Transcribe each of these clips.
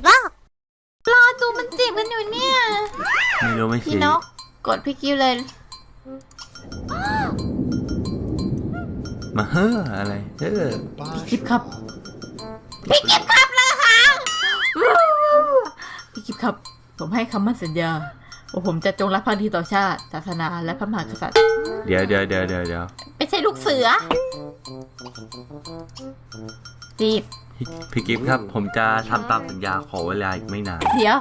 บอะรอดูมันจีบกันอยู่เนี่ย ไม่รู้ไม่พี่ชี้นกกดพี่กิฟเลย มาเฮ้ออะไรเฮ้อพี่กิฟครับ พี่กิฟครับเลยค่ะพี่กิฟครับ ผมให้คำมั่นสัญญาว่าผมจะจงรักภักดีต่อชาติ ศาสนาและพระมหากษัตริย์ เดี๋ยวเดี๋ยวเดี๋ยวเดี๋ยวเดี๋ยวไม่ใช่ลูกเสือจีบ พี่กิฟต์ครับ ผมจะทำตามสัญญาขอเวลาอีกไม่นาน เดี๋ยว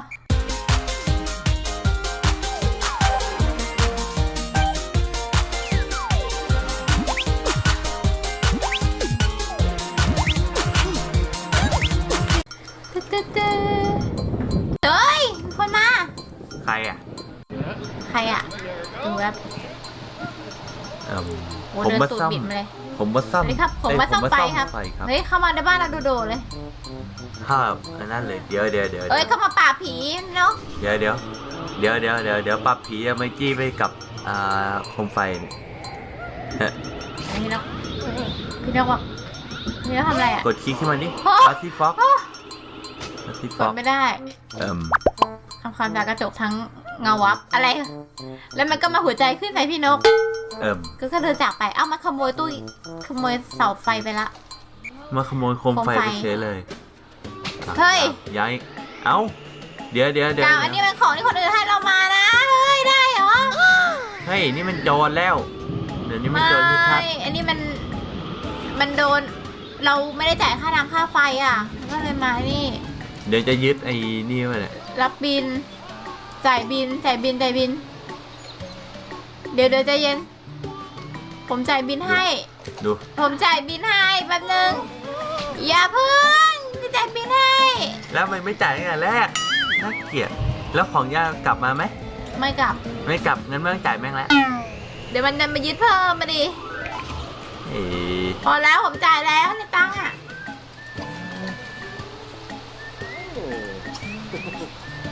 โอ้ผมเดินมาตูดซ่อม บิดมาเลยผมมาซ่อมสวัสดีครับผมเอ้ยมาซ่อมไฟครับไฟครับเฮ้ยเข้ามาในบ้านเราโดดๆเลยภาพอันนั้นเลยเดี๋ยวเดี๋ยวเดี๋ยวเอ้ยเข้ามาป่าบผีเนาะเดี๋ยวเดี๋ยวเดี๋ยวเดี๋ยวเดี๋ยวเดี๋ยวปรับผีอะไม่จี้ไปกับอ่าโคมไฟเนี่ยเอ๊ะพี่นกพี่นกบอกพี่นกทำอะไรอะกดคลิกขึ้นมาดิฮะลาซี่ฟ็อกลาซี่กฟ็อดกไม่ได้เอ่มทำความจากกระจกทั้งเงาวับอะไร แล้วมันก็มาหัวใจขึ้นใส่พี่นก เอ่มก็ก็เดินจากไป เอ้ามาขโมยตู้ขโมยเสาไฟไปละ มาขโมยโคมไฟโคมไฟไปเฉยเลยเฮ้ย ย้ายเอ้า เดี๋ยวเดี๋ยวเดี๋ยวกาวอันนี้เป็นของที่คนอื่นให้เรามานะ เฮ้ยได้เหรอเฮ้ยนี่มันโจรแล้ว เดี๋ยวนี้มันไม่โจรที่ทัดอันนี้มันมันโดน เราไม่ได้จ่ายค่าน้ำค่าไฟอะ ก็เลยมานี่ เดี๋ยวจะยึดไอ้นี่มาเนี่ยรับบิน จ่ายบินจ่ายบินจ่ายบิน เดี๋ยวเดี๋ยวใจเย็น ผมจ่ายบินให้ ดู ผมจ่ายบินให้แป๊บนึง อย่าเพิ่งจะจ่ายบินให้ แล้วมันไม่จ่ายตั้งแต่แรกน่าเกลียดแล้วของย่ากลับมาไหม ไม่กลับ ไม่กลับงั้นไม่ต้องจ่ายแม่งแล้วเดี๋ยวมันจะมายึดเพิ่มมาดิเอ้ยพอแล้วผมจ่ายแล้วในตังค์อะ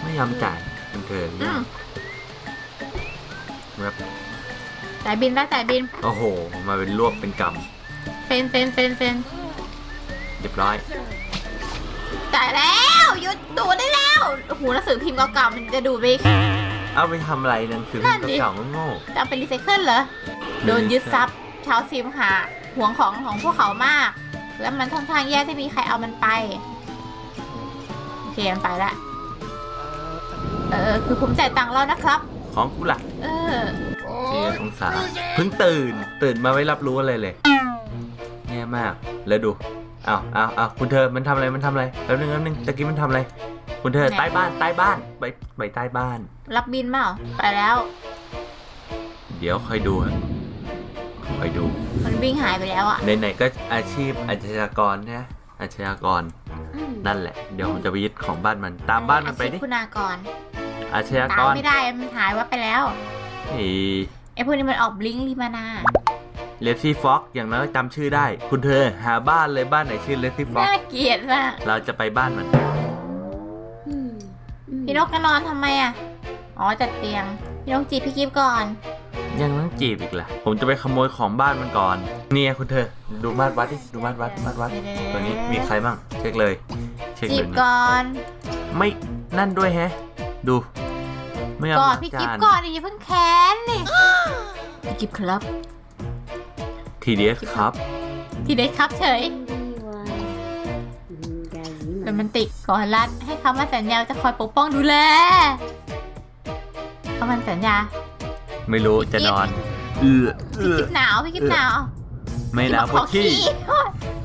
ไม่ยอมจ่ายมันเกินอืม แบบ จ่ายบินแล้วจ่ายบิน โอ้โห มาเป็นรวบเป็นกเฟนเฟนเฟนเฟนำเรียบร้อย จ่ายแล้วหยุดดูได้แล้วโอ้โหหนังสือพิมพ์เก่าๆมันจะดูไปอีกเอาไปทำอะไรหนังสือนั่นดิ เก่าๆโง่จะเอาไปรีไซเคิลเหรอโดนยึดทรัพย์ชาวซิมหาห่วงของของพวกเขามาก แล้วมันค่อนข้างแย่ที่มีใครเอามันไป โอเคมันไปละ เออคือผมจ่ายตังค์แล้วนะครับๆของกูล่ะ เออ เสียสงสาเพิ่งตื่น ตื่นมาไม่รับรู้อะไรเลยแย่มาก แล้วดูอ้าวอ้าวอ้าวคุณเธอมันทำอะไรมันทำอะไรแป๊บนึงแป๊บนึงตะกี้มันทำอะไร คุณเธอใต้บ้านใต้บ้านไปไปใต้บ้าน รับบินเปล่าไปแล้ว เดี๋ยวค่อยดูค่อยดู มันวิ่งหายไปแล้วอะไหนๆก็อาชีพอาชญากรนะอาชญากรนั่นแหละ เดี๋ยวผมจะไปยึดของบ้านมันตามบ้านมันไปดิอาชีพคุณากรอาชญาตากมรไม่ได้มันหายวับไปแล้ว เฮ้ยไอ้พวกนี้มันออกบลิงก์ลิมานาเลซี่ฟ็อกอย่างน้อยจำชื่อได้ คุณเธอหาบ้านเลยบ้านไหนชื่อเลซี่ฟ็อกน่าเกลียดมากเราจะไปบ้านมัน พี่นกจะนอนทำไมอะ อ๋อจัดเตียง พี่นกจีบพี่กิฟก่อน ยังต้องจีบอีกล่ะ ผมจะไปขโมยของบ้านมันก่อน เนี่ยคุณเธอ ดูมาดวัดดิดูมาดวัดมาดวัดตัวนี้มีใครบ้างเช็คเลย เช็คจีเลบยนะก่อน ไม่นั่นด้วยแฮะ ดู ไม่ยอมก่อนล้างพี่กิฟจานก่อนดิอย่าเพิ่งแค้นนี่พี่กิฟครับ ทีเดียสครับ ที่ได้ครับเฉยโรแมนติกก่อนรัดให้คำว่าสัญญาจะคอยปกป้องดูแลคำมันสัญญา ไม่รู้จะนอน เออเอพี่อกิฟหนาวพี่กิฟหนาวไม่นะพี่พวบกอกขอขี้ขี้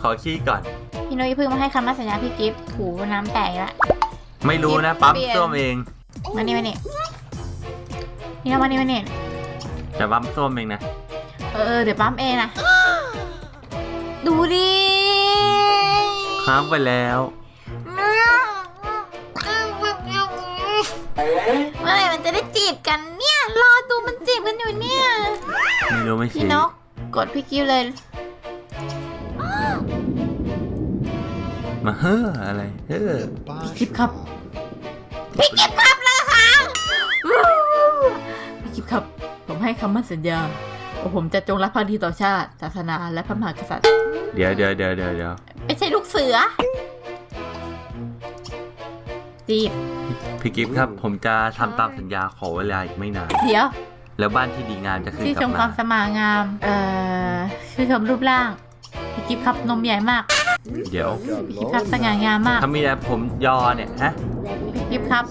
ขอขี้ก่อน พี่นุ้ยเพิ่งมาให้คำมั่นสัญญาพี่กิฟต์ถูน้ำแตกละ ไม่รู้นะเปลี่ยนปั๊มส้วมเองมานี่มานี่ นี่นะมานี่มานี่แต่ปั๊มส้วมเองนะเออเออเดี๋ยวปั๊มเองนะดูดิค้างไปแล้ว เมื่อไหร่มันจะได้จีบกันเนี่ย รอดูมันจีบกันอยู่เนี่ย ไม่รู้ไม่พี่ชี้นกกดพี่กิฟต์เลย มาเฮ้ออะไร เฮ้อพี่กิฟต์ครับ พี่กิฟต์ครับ ผมให้คำมั่นสัญญาว่าผมจะจงรักภักดีต่อชาติ ศาสนาและพระมหากษัตริย์ เดี๋ยวเดี๋ยวเดี๋ยวเดี๋ยวเดี๋ยวไม่ใช่ลูกเสือจีบพี่กิฟต์ครับ ผมจะทำตามสัญญาขอเวลาอีกไม่นาน เดี๋ยว แล้วบ้านที่ดีงามจะคืนชื่นกชลับมคมาวามสง่างาม เอ่อชื่นชมรูปร่าง พี่กิฟครับนมใหญ่มาก เดี๋ยว พี่กิฟครับสง่างามมาก ถ้ามีแต่ผมยอเนี่ยฮะพี่กิฟครับ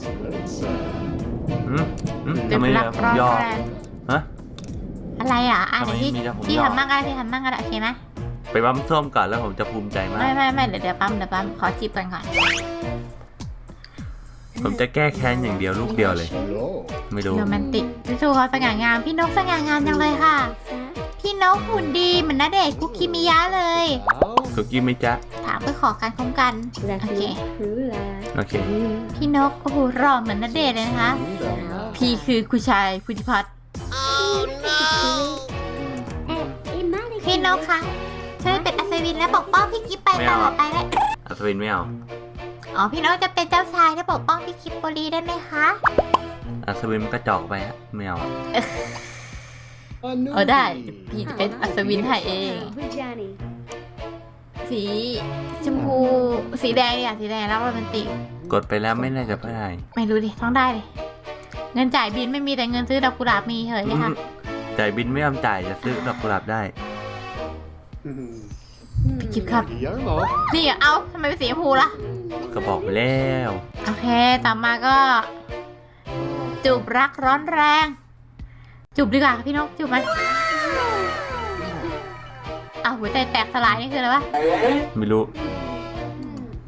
อืมอืมเจ็บทำไมรัเนี่ยกผมร้อนยอ แรงฮะ อะไรอะอะทำไมเดี๋ยวพี่มีแต่ผมพี่ยอทำมั่งก็ได้พี่ทำมั่งก็ได้โอเคไหมไปปั๊มส้วมก่อนแล้วผมจะภูมิใจมากไม่ไม่ไม่เดี๋ยวเดี๋ยวปั๊มเดี๋ยวปั๊มขอจีบกันก่อนผมจะแก้แค้นอย่างเดียวลูกเดียวเลยไม่รู้โรแมนติกพี่ชูเขาสง่างาม พี่นกสง่างามจังเลยค่ะ พี่นกหุ่นดีเหมือนนาเดชน์คุกิมิยะเลยคุกกี้ไหมจ๊ะถามเพื่อขอการคุ้มกัน โอเค โอเค พี่นกโอ้โหหล่อเหมือนนาเดชน์เลยนะคะ พี่คือคุณชายพุทธิพัฒน์ พี่นกคะช่วยเป็นอัศวินและปกป้องพี่กิฟไปไม่ตเอาลอดไปเลยอัศวินไม่เอา อ๋อพี่นกจะเป็นเจ้าชายและปกป้องพี่กิฟโปรีได้ไหมคะ อัศวินมันก็จอกไปฮะไม่เอาเออได้ พี่จะเป็นอัศวินให้เองสีชมพูสีแดงเนี่ยสีแดงแล้วโรแมนติก กดไปแล้วไม่น่าจะได้ ไม่รู้ดิ ต้องได้เลย เงินจ่ายบินไม่มีแต่เงินซื้อดอกกุหลาบมีเฉยๆค่ะ จ่ายบินไม่ยอมจ่ายจะซื้อดอกกุหลาบได้ พี่กิฟครับนี่อะเอาทำไมเป็นสีชมพูล่ะ ก็บอกไปแล้วโอเค ต่อมาก็ จูบรักร้อนแรง จูบดีกว่าพี่นกจูบมันอ้าวหัวใจแตกสลายนี่คืออะไรวะไม่รู้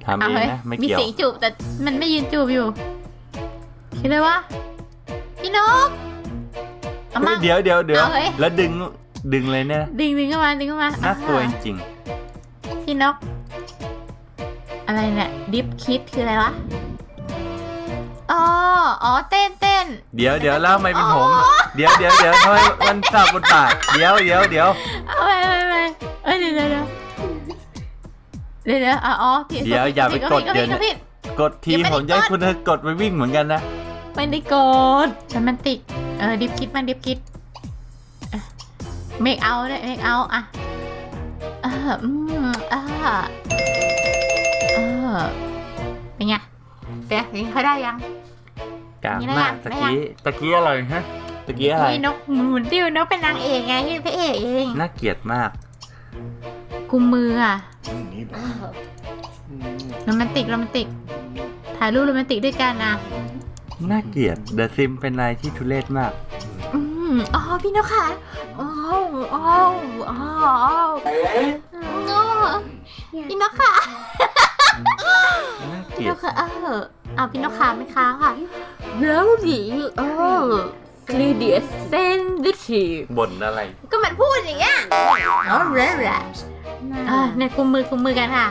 ทำอ้าเอวงเฮ้ยนะไม่มีเกี่ยว เสียงจูบแต่มันไม่ยืนจูบอยู่ คิดเลยว่า พี่นกเอาเฮ้มายเดี๋ยวเดี๋ยวเดี๋ยวเอาเฮ้ย แล้วดึงดึงเลยเนี่ยดึงดึงเข้ามาดึงเข้ามาน่ากลัวจอ่าริงพี่นก อะไรเนี่ยดิฟคิดคืออะไรวะอ๋ออ๋อเต้นเต้น ๆเดี๋ยวเดี๋ยวแล้วทำไมเป็นผมเดี๋ยวเดี๋ยวเดี๋ยวทำไมมันสับบทบาทเดี๋ยวเดี๋ยวเดี๋ยวเอาไปไปไปเอ้ยเดี๋ยวเดี๋ยวเดี๋ยวเดี๋ยวเดี๋ยวอ๋ออ๋อผิดเดี๋ยวอย่าไปกดผิเดี๋ยวผิผิดกดทียังไม่ได้ผมจะให้กดคุณกดไปวิ่งเหมือนกันนะ ไม่ได้กดโรแมนติกเออดิฟคิดมันดิฟคิดเมคเอาเลยเมคเอาอะเอออืมอ่าเออเป็นไงเป็นไงอย่างนี้เขาได้ยัง กลางนี่นะมากได้ตะยังกี้ตะกี้อะไรฮะตะกี้อะไรพี่นกหมุนติ้วนกเป็นนางเอกไงที่เป็นพระเอกเองน่าเกลียดมากกุมมืออะโรแมนติกโรแมนติกถ่ายรูปโรแมนติกด้วยกันนะ น่าเกลียดเดอะซิมเป็นอะไรที่ทุเรศมาก อืมอ๋อพี่นกค่ะอ๋ออ๋ออ๋ออ๋อพี่นกค่ะน่าเกพี่ลีนยดกค่ะเออเอาพี่นกค่ะไหมคะค่ะแล้วดีเออคลีเดียเซนดิชีฟบ่นอะไร ก็มันพูดอย่างเงี้ยอ๋อเร่แหละอ่าในกุมมือกุมมือกันค่ะ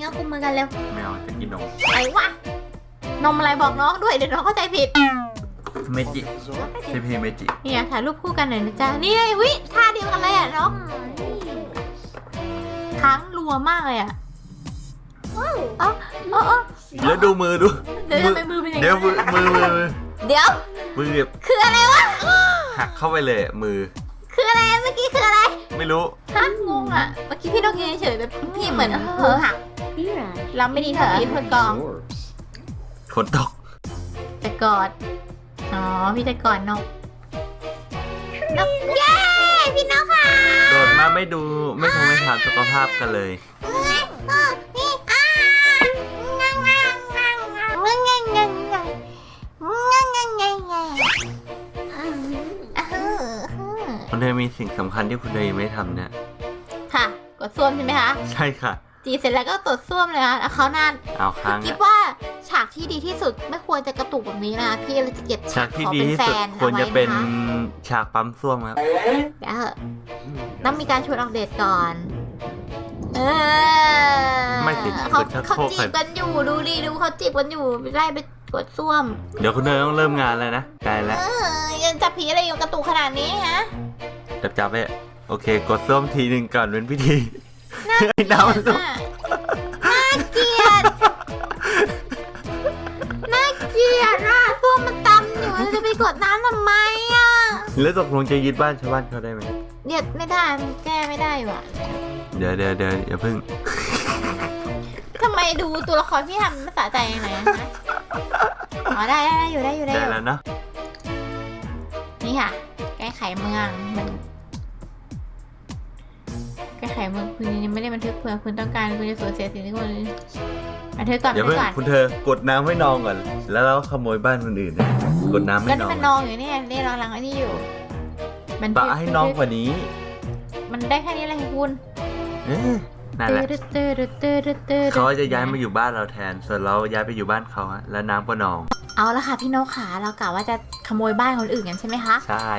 งก็กุมมือกันเร็วไม่เอาจะกินนมไอ้วะนมอะไรบอกน้องด้วยเดี๋ยวน้องเข้าใจผิดเมจิใช่เพลงเมจิเนี่ยถ่ายรูปคู่กันหน่อยนะจ๊ะนี่ไงวิท่าเดียวกันเลยอะน้องค้างรัวมากเลยอะอ๋ออ๋ออ๋อแล้วดูมือดูเดี๋ยวทำไมมือเป็นอย่างเดี๋ยวนี้มือมือมือมือเดี๋ยวมือแบบคืออะไรวะหักเข้าไปเลยอะมือ คืออะไรเมื่อกี้คืออะไร ไม่รู้ฮะงงอะเมื่อกี้พี่นกยืนเฉยๆแบบพี่เหมือนเออหักเรับไม่ดีเถอะพีทคนกอง คนตกจะกอด อ๋อ พี่จะกอดนก นก เย้ พี่นกค่ะโดดมาไม่ดูไม่ทำไม่ถามสุขภาพกันเลย คุณเดยมีสิ่งสำคัญที่คุณเดยไม่ทำเนี่ย ค่ะ กดส้วมใช่ไหมคะ ใช่ค่ะ จีเสร็จแล้วก็ตดส้วมเลยค่ะแล้วเขานานเอาค้างคิดอะว่าฉากที่ดีที่สุดไม่ควรจะกระตุกแบบนี้นะพี่เลยจะเก็บฉากที่ขอดีเป็นที่แฟสุดนควรจะเป็นอาไว้นะคะฉากปั๊มส้วมครับเดี๋ยวเหอะต้องมีการชวนออกเดทก่อนเออไม่สิเขากดชักเขาโครกจีก่อบนกันอยู่ดูดิดูเขาจีบกันอยู่ไล่ไปกดส้วม เดี๋ยวคุณเธอต้องเริ่มงานแล้วนะใกล้แล้วเออยังจับผีอะไรอยู่กระตุกขนาดนี้ฮะจับจับไปโอเค กดส้วมทีหนึ่งก่อนเป็นพิธี ให้น้ำมันส้วมน่าเกลียด น่าเกลียดอะส้วมมันตำอยู่แล้วจะไปกดน้ำทำไมอะแล้วตกลงจะยึดบ้านชาวบ้านเขาได้ไหมเนี่ยไม่ได้มันแก้ไม่ได้ว่ะเดี๋ยวเดี๋ยวเดี๋ยวอย่าเพิ่งทำไมดูตัวละครพี่ทำภาษาใจยังไงนะอ๋อได้ได้ได้อยู่ได้อยู่ได้ได้อยู่แล้วเนาะนี่ค่ะ แก้ไขเมืองมัน แก้ไขเมืองคุณยังไม่ได้บันทึกเผื่อคุณต้องการคุณจะสูญเสียสิ่งที่คุณบันทึกก่อนอย่าบันทึเพิ่กงก่อนคุณเธอกดน้ำให้นองก่อน แล้วเราขโมยบ้านคนอื่นนะกดน้ำให้ก็นนี่องมันนองอยู่เนี่ยนี่เรากำลังไอ้นี่อยู่บันปะทึกให้น้องกว่านี้มันได้แค่นี้เลยคุณเอ๊ะนั่นแหละตื้อตื้อตื้อตื้อตื้อตื้อเขาจะย้ายมาอยู่บ้านเราแทน ส่วนเราย้ายไปอยู่บ้านเขาฮะแล้วน้ำก็นอง เอาละค่ะพี่นกขาเรากะว่าจะขโมยบ้านคนอื่นกันใช่ไหมคะ ใช่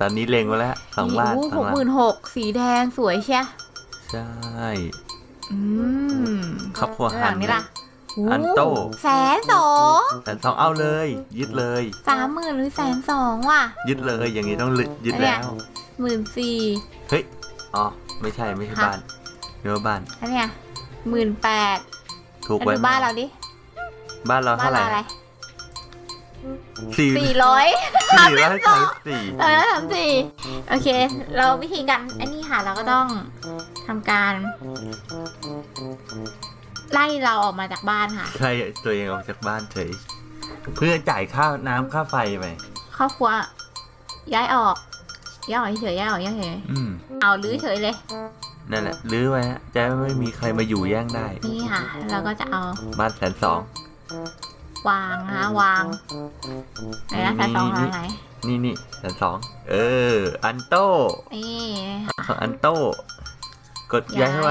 ตอนนี้เล็งไว้แล้วสองบ้านโอ้สหองกบ้าหมื่นนหกสีแดงสวยเชียใช่อืมครอบครัวแล้วหลังนี้ล่ะอันโต้แสนสองแต่สองเอาเลย ยึดเลยสามหมื่นหรือแสนสองว่ะ ยึดเลยอย่างนี้ต้องยึดเนี่ยแล้วหมื่นสี่เฮ้ยอ๋อไม่ใช่ไม่ใช่ฮะบ้านเนื้อบ้านอันเนี้ยหมื่นแปดถูกแล้วไว้ดูบ้านเราดิบ้านเราบ้านเท่าไหร่เราอะไร สี่สี่ร้อยสี่ร้อยสามสี่เออสามสี่โอเค เราวิธีการอันนี้ค่ะเราก็ต้องทำการ ไล่เราออกมาจากบ้านค่ะใครตัวเองออกจากบ้านเฉย เพื่อจ่ายค่าน้ำค่าไฟไปครอบครัว ย้ายออกย้ายออกเฉยๆย้ายออกเฉยอืม ๆเอาลื้อเฉยเลย นั่นแหละรื้อไว้ฮะจะไม่มีใครมาอยู่แย่งได้ นี่ค่ะ เราก็จะเอาบ้านแสนสอง วางนะคะวางไหนนะแต่สองทางไหนนี่นี่แสนสองเออ อันโต้นี่นะคะของอันโต้กดย้ายเข้าไป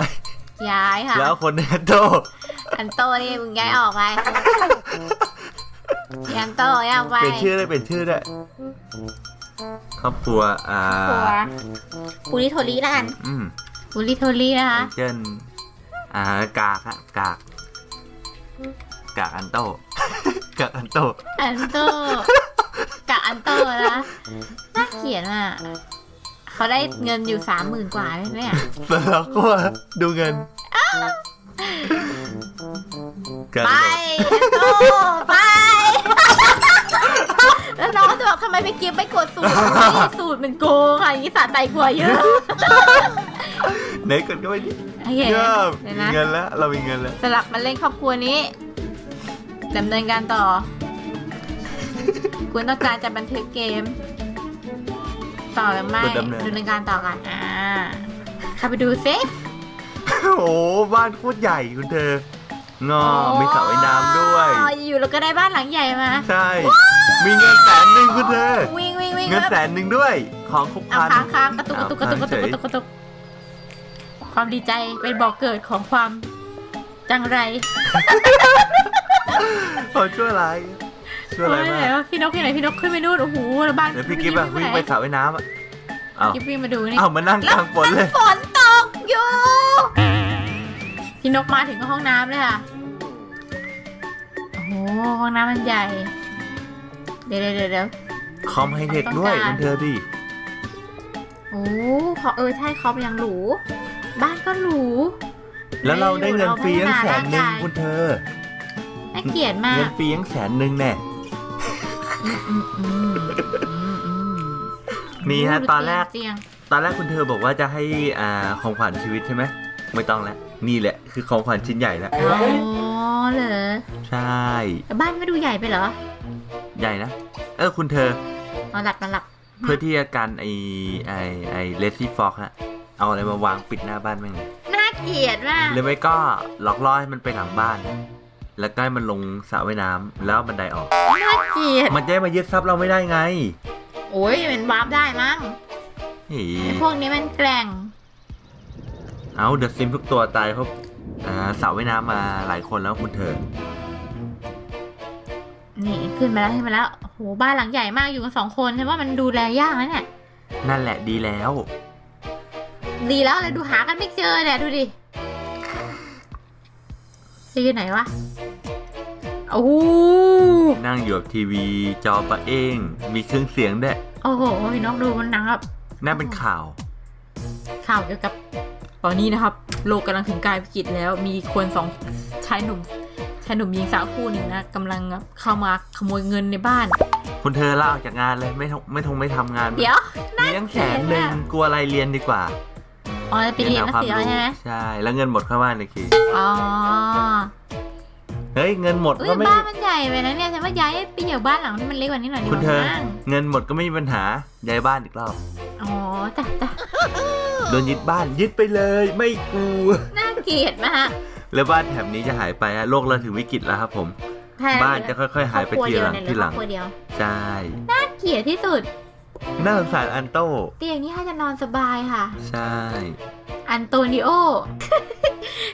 ย้ายค่ะแล้วคนในอันโต้อันโตนี่มึงย้ายออกไปยันโตย้ายออกไปเปลี่ยนชื่อได้เปลี่ยนชื่อได้ครอบครัวอ่าครัวปุริโทริแล้วกันอืมปุริโทรินะคะเจนอ่ากากฮะกาก กากอันโต้กากอันโต้อันโตกับอันโตนะน่าเขียนอะเขาได้เงินอยู่สามหมื่นกว่าเลยเนี่ยแล้วเราก็ดูเงินกากไปอันโต้อันโตไปแล้วน้องจะบอกทำไมไปเก็บไม่กดสูตรนี่สูตรมันโกงค่ะอย่างนี้สะใจกว่าเยอะไหนกดก็ไปดิโอเคเยี่ยมเดี๋ยวมีนะเงินแล้วเรามีเงินแล้วสลับมาเล่นครอบครัวนี้ ดำเนินการต่อ คุณต้องการจะบันทึกเกม ต่อหรือไม่กดดำเนิน ดำเนินการต่อกันอ่าเข้าไปดูซิโอ้โหบ้านโคตรใหญ่คุณเธองอมีสระว่ายน้ำด้วย อ๋ออยู่แล้วก็ได้บ้านหลังใหญ่มาใช่ มีเงินแสนหนึ่งคุณเธอ วิ่งวิ่งวิ่งเงินแสนหนึ่งด้วย ของครบคเอารันค้างค้างกระตุกกระตุกกระตุกกระตุกกระตุกกระตุกความดีใจเป็นบอกเกิดของความจังไร เขาช่วยอะไรช่วยอะไรโอ้ยมาไหนกวะพี่นกที่ไหนพี่นกขึ้นไปนู่นโอ้โหแล้วบ้านเดี๋ยวพี่กิ๊บอะวิ่งไปสระว่ายน้ำอะอ้าวกิ๊บวิ่งมาดูนี่อ้าวมานั่งกลางฝนเลย ฝนตกอยู่ พี่นกมาถึงก็ห้องน้ำเลยค่ะ โอ้โหห้องน้ำมันใหญ่ เดี๋ยวเดี๋ยวเดี๋ยวเดี๋ยวคอมไฮเทคด้วยต้องการคุณเธอดิโอ้ขอเออใช่คอมยังหรู บ้านก็หรู แล้วเราได้เงินฟรีตั้งแสนหนึ่งเราพัฒนาร่างกายคุณเธอ น่าเกลียดมาเงิกนฟรีตั้งแสนหนึ่งแน่อืมอืมอืมอืมอืมนี่ฮะดูตอนแรกเตียงตอนแรกคุณเธอบอกว่าจะให้อ่าของขวัญชีวิตใช่ไหมไม่ต้องแล้วนี่แหละ คือของขวัญชิ้นใหญ่แล้วอ๋อเหรอใช่แต่บ้านไม่ดูใหญ่ไปเหรอ ใหญ่นะ เออคุณเธอเอาหลับมาหลับเพื่อที่จะกันไอไอไอเลซี่ฟอกฮะเอาอะไรมาวางปิดหน้าบ้านแม่งเลยน่าเกลียดมากหรือไม่ก็หลอกล่อให้มันไปหลังบ้านนะ แล้วก็ให้มันลงสระว่ายน้ำแล้วเอาบันไดออก น่าเกลียดมันจะได้มายึดทรัพย์เราไม่ได้ไงโอ้ยมันวาร์ปได้มั้งเฮ้ไอ้พวกนี้มันแกร่ง เอาเดอะซิมทุกตัวตายเพราะอ่าสระว่ายน้ำมาหลายคนแล้วคุณเธอ นี่ขึ้นมาแล้วขึ้นมาแล้วโอ้โหบ้านหลังใหญ่มากอยู่กันสองคนใช่ว่ามันดูแลยากนะเนี่ย นั่นแหละดีแล้ว ดีแล้วเลยดูหากันไม่เจอเนี่ยดูดิ จะอยู่ไหนวะโอ้โหนั่งอยู่กับทีวีจอปะเอง มีเครื่องเสียงด้วยโอ้โหพี่น้องดูมันนะครับน่าเป็นข่าว ข่าวเกี่ยวกับ ตอนนี้นะครับ โลกกำลังถึงกายวิกฤตแล้ว มีคนสองชายหนุ่มชายหนุ่มหญิงสาวคู่หนึ่งนะกำลังเข้ามาขโมยเงินในบ้านคุณเธอลาออกจากงานเลยไม่ทงไม่ทงไม่ทำงาน เดี๋ยวมีตั้งแสนหนึ่งกลัวอะไรเรียนดีกว่า อ๋อจะไปเรียนหนังสือแล้วใช่ไหมใช่ แล้วเงินหมดเข้าบ้านเลยคีอ๋อ เฮ้ยเงินหมดอุ้ยก็ไม่ บ้านมันใหญ่ไปนะเนี่ยฉันว่าย้ายไปอยู่บ้านหลังที่มันเล็กกว่านี้หน่อยดีกคุณว่าเธอ มั้งเงินหมดก็ไม่มีปัญหาย้ายบ้านอีกรอบ อ๋อจ้ะจ้ะโดนยึดบ้านยึดไปเลย ไม่กลัว น่าเกลียดมากแล้วบ้านแถบนี้จะหายไปอะโลกเราถึงวิกฤตแล้วครับผมใช่บ้านจะค่อยๆ หายไปทีหลังทีหลัง ครอบครัวเดียวใช่ น่าเกลียดที่สุด น่าสงสารอันโต้เตียงนี้ให้จะนอนสบายค่ะ ใช่ อันโตนิโอ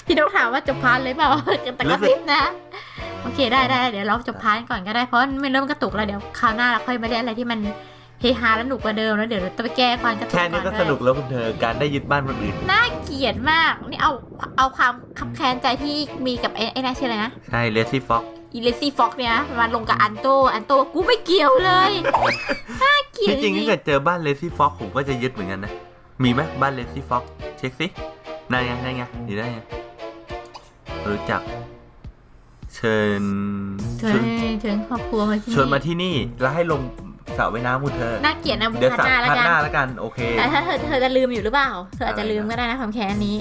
พี่นกถามว่าจบพาร์ทเลยเปล่าแต่กระซิบนะ โอเคได้ได้เดี๋ยวเราจบพาร์ทก่อนก็ได้เพราะไม่เริ่มกระตุกแล้วเดี๋ยวคราวหน้าเราค่อยมาเล่นอะไรที่มันเฮฮาและหนุกกว่าเดิมแล้วเดี๋ยวเราจะไปแก้ความกระตุกแค่นี้ก็อนสนุกแล้วคุณเธอการได้ยึดบ้านคนอื่นน่าเกลียดมากนี่เอาเอาความคับแค้นใจที่มีกับไอ้ไอ้นั่นชื่ออะไรนะใช่เลซี่ฟ็อกอีเลซี่ฟ็อกเนี่ยมาลงกับอันโตอันโตกูไม่เกี่ยวเลยน่า เกลียที่ดจริงจริถ้างเกิดเจอบ้านเลซี่ฟ็อกผมก็จะยึดเหมือนกันนะ มีไหมบ้านเลซี่ฟ็อกเช็คสินั่นไงนั่นไงอยู่ได้ไงรู้จัก เชิญเชิญเชิญครอบครัวมาที่ชวนมาที่นี่แล้วให้ลงสระว่ายน้ำคุณเธอ น่าเกลียดนะเดี๋ยวพัสนระหน้าแล้วพันกันหน้าแล้วกัน โอเค แต่ถ้าเธอเธอจะลืมอยู่หรือเปล่า เธออาจจะอะไรนะลืมก็ได้นะความแค้นนี้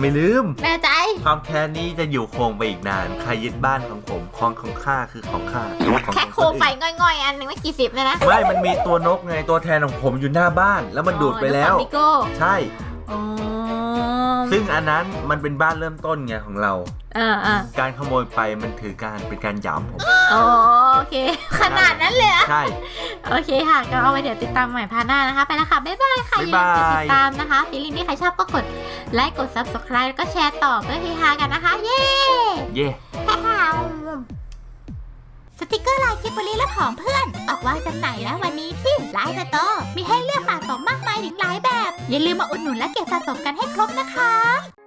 ไม่ลืม แน่ใจ ความแค้นนี้จะอยู่คงไปอีกนาน ใครยึดบ้านของผมของของข้าคือของข้าของแค่ของโคนมอื่นไฟง่อยๆ อันหนึ่งไม่กี่สิบเลยนะไม่ มันมีตัวนกไงตัวแทนของผมอยู่หน้าบ้าน แล้วมันดูดไปแล้ว อ๋อเดี๋ยฟามิโก้ใช่ อ๋อ ซึ่งอันนั้นมันเป็นบ้านเริ่มต้นไงของเราเออเออการขโมยไปมันถือการเป็นการหยามผม อ๋อโอเค ขนาดนั้นเลยเหรอ ใช่ โอเคค่ะ ก็เอาไว้เดี๋ยวติดตามใหม่พาร์ทหน้านะคะ ไปแล้วค่ะ บ๊ายบายค่ะอย่าลืมกดบ๊ายบายติดตามนะคะฟีลิ่งที่ใครชอบก็กดไลค์กด subscribe แล้วก็แชร์ต่อเพื่อเฮฮากันนะคะ เย้ เย่ สติกเกอร์ลายกิบบลีและของเพื่อน ออกวางจำหน่ายแล้ววันนี้ที่ไลน์สโตร์มีให้เลือกสะสมมากมายถึงหลายแบบ อย่าลืมมาอุดหนุนและเก็บสะสมกันให้ครบนะคะ